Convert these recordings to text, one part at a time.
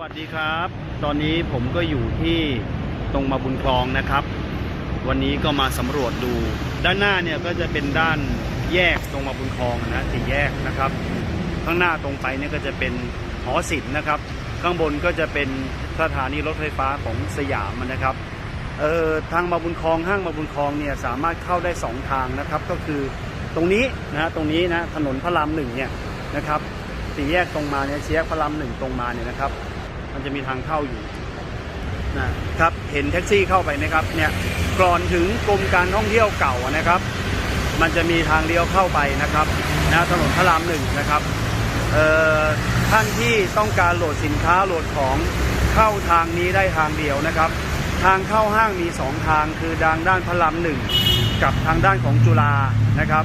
วัสดีครับ ตอนนี้ผมก็อยู่ที่ตรงมาบุญคลองนะครับ วันนี้ก็มาสำรวจดู ด้านหน้าเนี่ยก็จะเป็นด้านแยกตรงมาบุญคลองนะสี่แยกนะครับ ข้างหน้าตรงไปเนี่ยก็จะเป็นหอศิลป์นะครับ ข้างบนก็จะเป็นสถานีรถไฟฟ้าของสยามนะครับเอ่อทางมาบุญคลองห้างมาบุญคลองเนี่ยสามารถเข้าได้สองทางนะครับ ก็คือตรงนี้นะฮะตรงนี้นะถนนพระรามหนึ่งเนี่ยนะครับสี่แยกตรงมาเนี่ยสี่แยกพระรามหนึ่งตรงมาเนี่ยนะครับ มันจะมีทางเข้าอยู่นะครับเห็นแท็กซี่เข้าไปนะครับเนี่ยก่อนถึงกรมการท่องเที่ยวเก่านะครับ มันจะมีทางเลี้ยวเข้าไปนะครับนะถนนพระรามหนึ่งนะครับเอ่อท่านที่ต้องการโหลดสินค้าโหลดของเข้าทางนี้ได้ทางเดียวนะครับ ทางเข้าห้างมีสองทางคือทางด้านพระรามหนึ่งกับทางด้านของจุฬานะครับ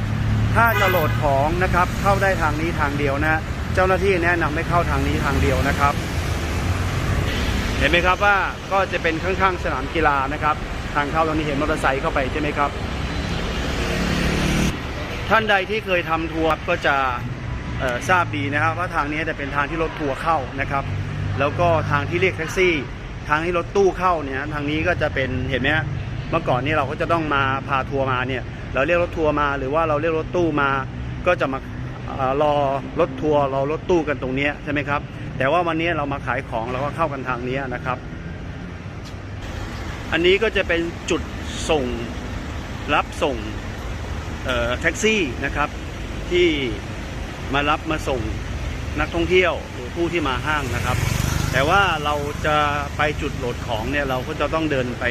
ถ้าจะโหลดของนะครับเข้าได้ทางนี้ทางเดียวนะ เจ้าหน้าที่แนะนำให้เข้าทางนี้ทางเดียวนะครับ เห็นไหมครับว่าก็จะเป็นข้างๆสนามกีฬานะครับ ทางเข้าตรงนี้เห็นมอเตอร์ไซค์เข้าไปใช่ไหมครับ ท่านใดที่เคยทำทัวร์ก็จะทราบดีนะครับ ว่าทางนี้จะเป็นทางที่รถทัวร์เข้านะครับ แล้วก็ทางที่เรียกแท็กซี่ ทางที่รถตู้เข้าเนี่ยทางนี้ก็จะเป็นเห็นไหมเมื่อก่อนนี้เราก็จะต้องมาพาทัวร์มาเนี่ยเราเรียกรถทัวร์มาหรือว่าเราเรียกรถตู้มาก็จะมา รอรถทัวร์รอรถตู้กันตรงนี้ใช่ไหมครับ แต่ว่าวันนี้เรามาขายของเราก็เข้ากันทางนี้นะครับ อันนี้ก็จะเป็นจุดส่งรับส่งแท็กซี่นะครับ ที่มารับมาส่งนักท่องเที่ยวหรือผู้ที่มาห้างนะครับ แต่ว่าเราจะไปจุดโหลดของเนี่ยเราก็จะต้องเดินไป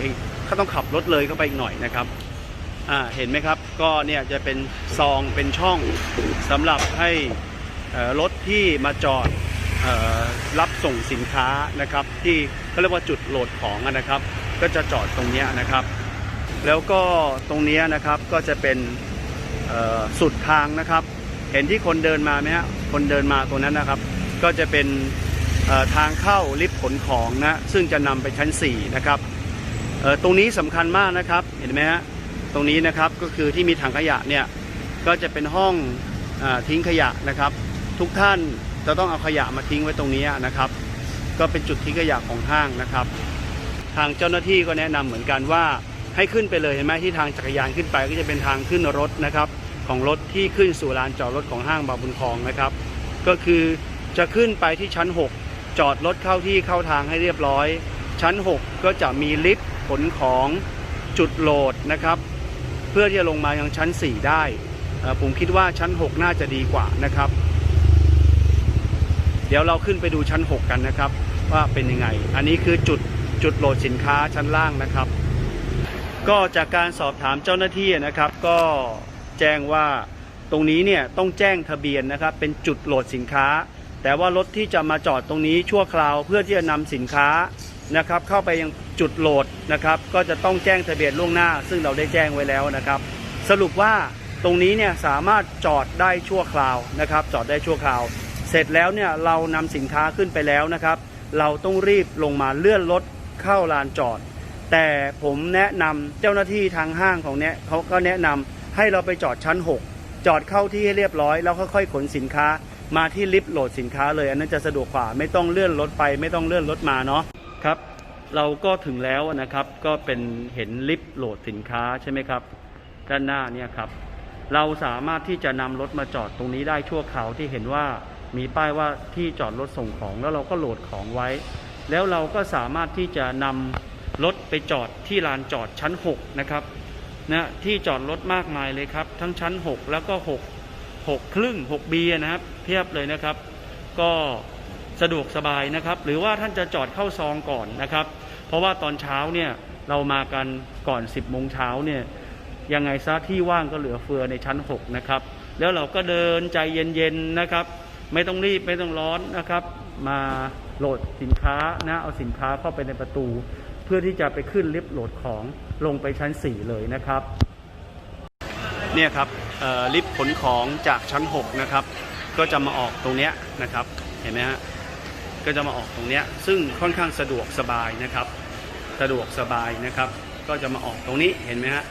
ก็ต้องขับรถเลยเข้าไปอีกหน่อยนะครับ เห็นไหมครับ ก็เนี่ยจะเป็นซองเป็นช่องสำหรับให้รถที่มาจอดรับส่งสินค้านะครับ ที่เขาเรียกว่าจุดโหลดของนะครับ ก็จะจอดตรงนี้นะครับ แล้วก็ตรงนี้นะครับก็จะเป็นสุดทางนะครับ เห็นที่คนเดินมาไหมฮะคนเดินมาตรงนั้นนะครับ ก็จะเป็นทางเข้าลิฟต์ขนของนะซึ่งจะนำไปชั้น 4 นะครับตรงนี้สำคัญมากนะครับเห็นไหมฮะ ตรงนี้นะครับก็คือที่มีถังขยะเนี่ยก็จะเป็นห้องอทิ้งขยะนะครับ ทุกท่านจะต้องเอาขยะมาทิ้งไว้ตรงนี้นะครับ ก็เป็นจุดทิ้งขยะของห้างนะครับ ทางเจ้าหน้าที่ก็แนะนำเหมือนกันว่าให้ขึ้นไปเลยเห็นไหมที่ทางจักรยานขึ้นไปก็จะเป็นทางขึ้นรถนะครับของรถที่ขึ้นสู่ลานจอดรถของห้างบางบุญคลองนะครับ ก็คือจะขึ้นไปที่ชั้น 6 จอดรถเข้าที่เข้าทางให้เรียบร้อย ชั้น 6 ก็จะมีลิฟต์ขนของจุดโหลดนะครับ พื่อที่จะลงมายังชั้น 4 ได้ ผมคิดว่าชั้น 6 น่าจะดีกว่านะครับ เดี๋ยวเราขึ้นไปดูชั้น 6 กันนะครับ ว่าเป็นยังไง อันนี้คือจุดจุดโหลดสินค้าชั้นล่างนะครับ ก็จากการสอบถามเจ้าหน้าที่นะครับ ก็แจ้งว่าตรงนี้เนี่ยต้องแจ้งทะเบียนนะครับ เป็นจุดโหลดสินค้า แต่ว่ารถที่จะมาจอดตรงนี้ชั่วคราวเพื่อที่จะนำสินค้านะครับ เข้าไปยัง จุดโหลดนะครับ ก็จะต้องแจ้งทะเบียนล่วงหน้า ซึ่งเราได้แจ้งไว้แล้วนะครับ สรุปว่าตรงนี้เนี่ยสามารถจอดได้ชั่วคราวนะครับ จอดได้ชั่วคราว เสร็จแล้วเนี่ยเรานำสินค้าขึ้นไปแล้วนะครับ เราต้องรีบลงมาเลื่อนรถเข้าลานจอด แต่ผมแนะนำเจ้าหน้าที่ทางห้างของเนี้ยเขาก็แนะนำให้เราไปจอดชั้น 6 จอดเข้าที่ให้เรียบร้อย แล้วค่อยๆขนสินค้ามาที่ลิฟต์โหลดสินค้าเลย อันนั้นจะสะดวกกว่า ไม่ต้องเลื่อนรถไป ไม่ต้องเลื่อนรถมาเนาะครับ เราก็ถึงแล้วนะครับ ก็เป็นเห็นลิฟต์โหลดสินค้าใช่ไหมครับ ด้านหน้าเนี่ยครับ เราสามารถที่จะนำรถมาจอดตรงนี้ได้ชั่วคราวที่เห็นว่ามีป้ายว่าที่จอดรถส่งของแล้วเราก็โหลดของไว้ แล้วเราก็สามารถที่จะนำรถไปจอดที่ลานจอดชั้น 6 นะครับนะที่จอดรถมากมายเลยครับ ทั้งชั้น 6 แล้วก็ 6 6ครึ่ง6บีนะครับเพียบเลยนะครับ ก็ สะดวกสบายนะครับ หรือว่าท่านจะจอดเข้าซองก่อนนะครับ เพราะว่าตอนเช้าเนี่ยเรามากันก่อน 10โมงเช้าเนี่ยยังไงซะที่ว่างก็เหลือเฟือในชั้น 6 นะครับ แล้วเราก็เดินใจเย็นๆนะครับ ไม่ต้องรีบไม่ต้องร้อนนะครับ มาโหลดสินค้านะเอาสินค้าเข้าไปในประตู เพื่อที่จะไปขึ้นลิฟต์โหลดของลงไปชั้น 4 เลยนะครับ เนี่ยครับลิฟต์ขนของจากชั้น 6 นะครับ ก็จะมาออกตรงเนี้ยนะครับ เห็นไหมฮะ ก็จะมาออกตรงเนี้ยซึ่งค่อนข้างสะดวกสบายนะครับ สะดวกสบายนะครับ ก็จะมาออกตรงนี้เห็นไหมฮะ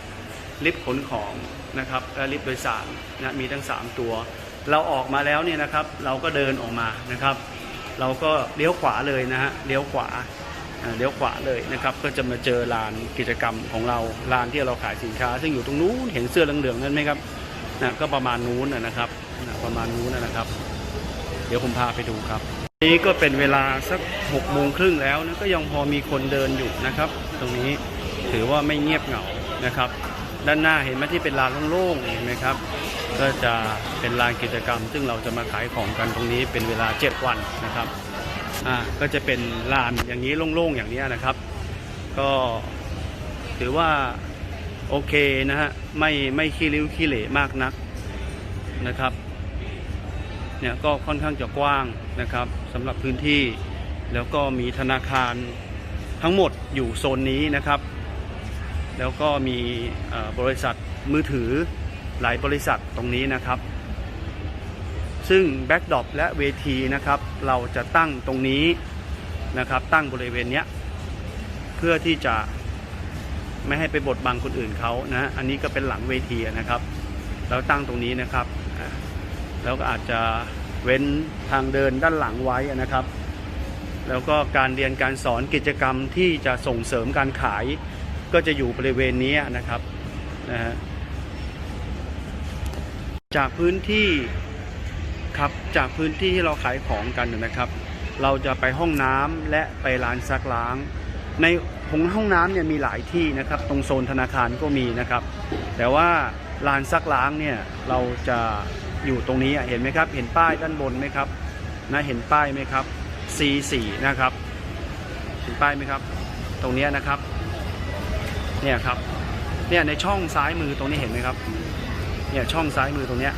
ลิฟต์ขนของนะครับและลิฟต์โดยสารนะมีทั้ง 3 ตัว เราออกมาแล้วเนี่ยนะครับ เราก็เดินออกมานะครับ เราก็เลี้ยวขวาเลยนะฮะเลี้ยวขวาเลี้ยวขวาเลยนะครับ ก็จะมาเจอลานกิจกรรมของเราลานที่เราขายสินค้า ซึ่งอยู่ตรงนู้นเห็นเสื้อเหลืองๆนั่นไหมครับนะก็ประมาณนู้นนะครับนะประมาณนู้นนะครับ เดี๋ยวผมพาไปดูครับ นี้ก็เป็นเวลาสักหกโมงครึ่งแล้วนะก็ยังพอมีคนเดินอยู่นะครับ ตรงนี้ถือว่าไม่เงียบเหงานะครับ ด้านหน้าเห็นไหมที่เป็นลานโล่งๆเห็นไหมครับ ก็จะเป็นลานกิจกรรม ซึ่งเราจะมาขายของกันตรงนี้เป็นเวลา 7 วันนะครับอ่าก็จะเป็นลานอย่างนี้โล่งๆอย่างนี้นะครับ ก็ถือว่าโอเคนะฮะไม่ไม่ขี้ริ้วขี้เหร่มากนักนะครับ เนี่ยก็ค่อนข้างจะกว้างนะครับสำหรับพื้นที่ แล้วก็มีธนาคารทั้งหมดอยู่โซนนี้นะครับ แล้วก็มีบริษัทมือถือหลายบริษัทตรงนี้นะครับ ซึ่งแบ็กดรอปและเวทีนะครับเราจะตั้งตรงนี้นะครับ ตั้งบริเวณเนี้ยเพื่อที่จะไม่ให้ไปบดบังคนอื่นเขานะ อันนี้ก็เป็นหลังเวทีนะครับ เราตั้งตรงนี้นะครับ แล้วก็อาจจะเว้นทางเดินด้านหลังไว้นะครับ แล้วก็การเรียนการสอนกิจกรรมที่จะส่งเสริมการขาย ก็จะอยู่บริเวณนี้นะครับนะฮะจากพื้นที่ครับจากพื้นที่ที่เราขายของกันนะครับ เราจะไปห้องน้ำและไปร้านซักล้าง ในของห้องน้ำเนี่ยมีหลายที่นะครับ ตรงโซนธนาคารก็มีนะครับ แต่ว่าลานซักล้างเนี่ยเราจะ อยู่ตรงนี้เห็นไหมครับ เห็นป้ายด้านบนไหมครับนะเห็นป้ายไหมครับ C4 นะครับ เห็นป้ายไหมครับ ตรงนี้นะครับ เนี่ยครับ เนี่ยในช่องซ้ายมือตรงนี้เห็นไหมครับ เนี่ยช่องซ้ายมือตรงนี้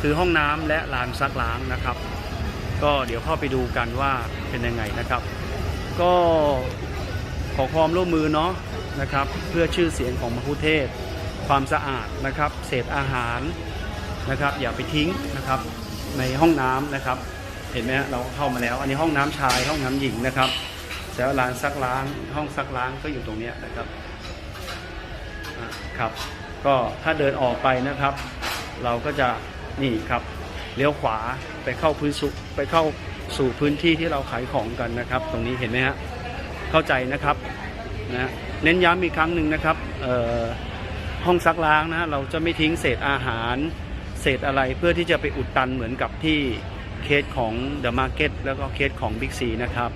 คือห้องน้ำและลานซักล้างนะครับ ก็เดี๋ยวเข้าไปดูกันว่าเป็นยังไงนะครับ ก็ขอความร่วมมือเนาะนะครับ เพื่อชื่อเสียงของมะคุเทศ ความสะอาดนะครับ เศษอาหาร นะครับ อย่าไปทิ้งนะครับในห้องน้ำนะครับ เห็นไหมฮะเราเข้ามาแล้ว อันนี้ห้องน้ำชายห้องน้ำหญิงนะครับแล้วลานซักล้างห้องซักล้างก็อยู่ตรงนี้นะครับอ่าครับ ก็ถ้าเดินออกไปนะครับ เราก็จะนี่ครับเลี้ยวขวาไปเข้าพื้นสุไปเข้าสู่พื้นที่ที่เราขายของกันนะครับ ตรงนี้เห็นไหมฮะเข้าใจนะครับนะเน้นย้ำอีกครั้งหนึ่งนะครับเอ่อห้องซักล้างนะเราจะไม่ทิ้งเศษอาหาร เศษอะไรเพื่อที่จะไปอุดตันเหมือนกับที่เคสของ The Market แล้วก็เคสของ Big C นะครับ